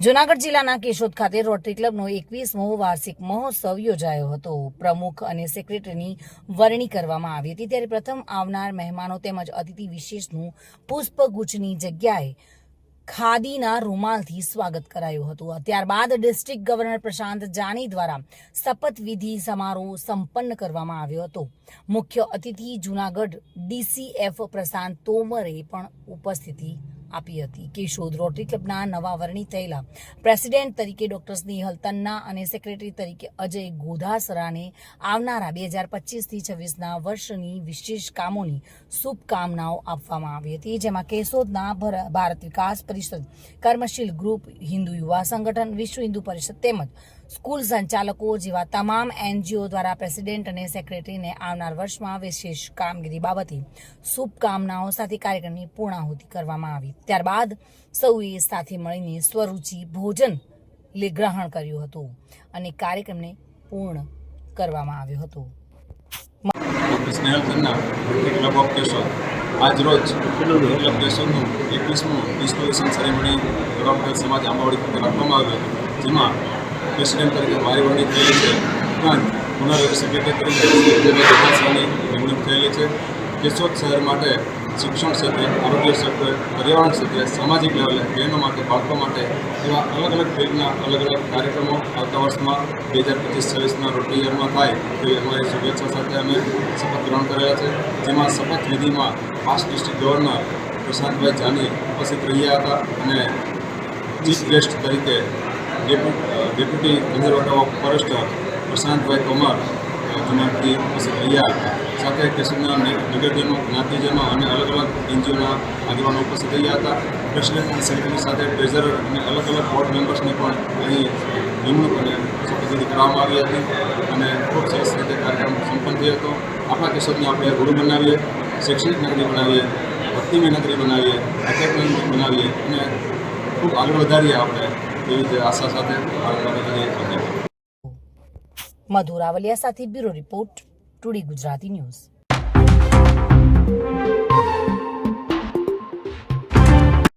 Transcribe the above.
જૂનાગઢ જિલ્લાના કેશોદ ખાતે રોટરી ક્લબનો એકવીસમો વાર્ષિક મહોત્સવ યોજાયો હતો. પ્રમુખ અને સેક્રેટરીની વરણી કરવામાં આવી હતી. ત્યારે પ્રથમ આવનાર મહેમાનો તેમજ અતિથિ વિશેષનું પુષ્પગુચ્છની જગ્યાએ ખાદીના રૂમાલથી સ્વાગત કરાયું હતું. ત્યારબાદ ડિસ્ટ્રિક્ટ ગવર્નર પ્રશાંત જાની દ્વારા શપથવિધિ સમારોહ સંપન્ન કરવામાં આવ્યો હતો. મુખ્ય અતિથિ જૂનાગઢ ડીસીએફ પ્રશાંત તોમરે પણ ઉપસ્થિતિ આપી હતી. કેશોદ રોટરી ક્લબના નવા વરણી થયેલા પ્રેસિડેન્ટ તરીકે ડોક્ટર સ્નેહલ તન્ના અને સેક્રેટરી તરીકે અજય ગોધાસરાને આવનારા બે હજાર પચીસથી છવ્વીસના વર્ષની વિશેષ કામોની શુભકામનાઓ આપવામાં આવી હતી, જેમાં કેશોદના ભર- ભારત વિકાસ પરિષદ કર્મશીલ ગ્રુપ હિન્દુ યુવા સંગઠન, વિશ્વ હિન્દુ પરિષદ તેમજ સ્કૂલ સંચાલકો જેવા તમામ એનજીઓ દ્વારા પ્રેસિડેન્ટ અને સેક્રેટરીને આવનાર વર્ષમાં વિશેષ કામગીરી બાબતે શુભકામનાઓ સાથે કાર્યક્રમની પૂર્ણાહુતિ કરવામાં આવી. ત્યારબાદ સૌએ સાથે મળીને સ્વરૂચિ ભોજન લે- ગ્રહણ કર્યું હતું અને કાર્યક્રમને પૂર્ણ કરવામાં આવ્યો હતો. રોટરી ક્લબ કેશોદનું એકવીસમું ઇન્સ્ટોલેશન સેરેમની સમાજ આંબાવાડી રાખવામાં આવ્યું હતું. જેમાં પ્રેસિડેન્ટ તરીકે મારી વરણી થયેલી છે, ઉપરાંત હોનરરી સેક્રેટરી તરીકે જોધાસરાની નિમણૂક થયેલી છે. કેશોદ શહેર માટે શિક્ષણ ક્ષેત્રે, આરોગ્ય ક્ષેત્રે, પર્યાવરણ ક્ષેત્રે, સામાજિક લેવલે, બહેનો માટે, બાળકો માટે એવા અલગ અલગ ફિલ્ડના અલગ અલગ કાર્યક્રમો આવતા વર્ષમાં બે હજાર પચીસ છવ્વીસના રોટરી યરમાં થાય તેવી અમારી શુભેચ્છા સાથે અમે શપથ ગ્રહણ કરેલા છે. જેમાં શપથ વિધિમાં past district governor Prashantbhai Jani ઉપસ્થિત રહ્યા હતા અને ચીફ ગેસ્ટ તરીકે deputy conservator of forest Prashantbhai Tomar જુનાગઢથી ઉપસ્થિત રહ્યા સાથે કેશુના નગરજનો જ્ઞાતિજનો અને અલગ અલગ એનજીઓના આગેવાનો ઉપસ્થિત રહ્યા હતા. પ્રેસિડેન્ટ અને સેક્રેટરી સાથે ટ્રેઝરર અને અલગ અલગ બોર્ડ મેમ્બર્સની પણ અહીં નિમણૂક અને શપથવિધિ કરવામાં આવી હતી અને ખૂબ સરસ રીતે કાર્યક્રમ સંપન્ન થયો હતો. આપણા કેશોદને આપણે ગુરુ બનાવીએ, શૈક્ષણિક નગરી બનાવીએ, ભક્તિમય નગરી બનાવીએ આધ્યાત્મિક બનાવીએ અને ખૂબ આગળ વધારીએ આપણે એવી જ આશા સાથે ભારત માતા જય વંદે મધુર આવલિયા સાથે bureau report today Gujarati news.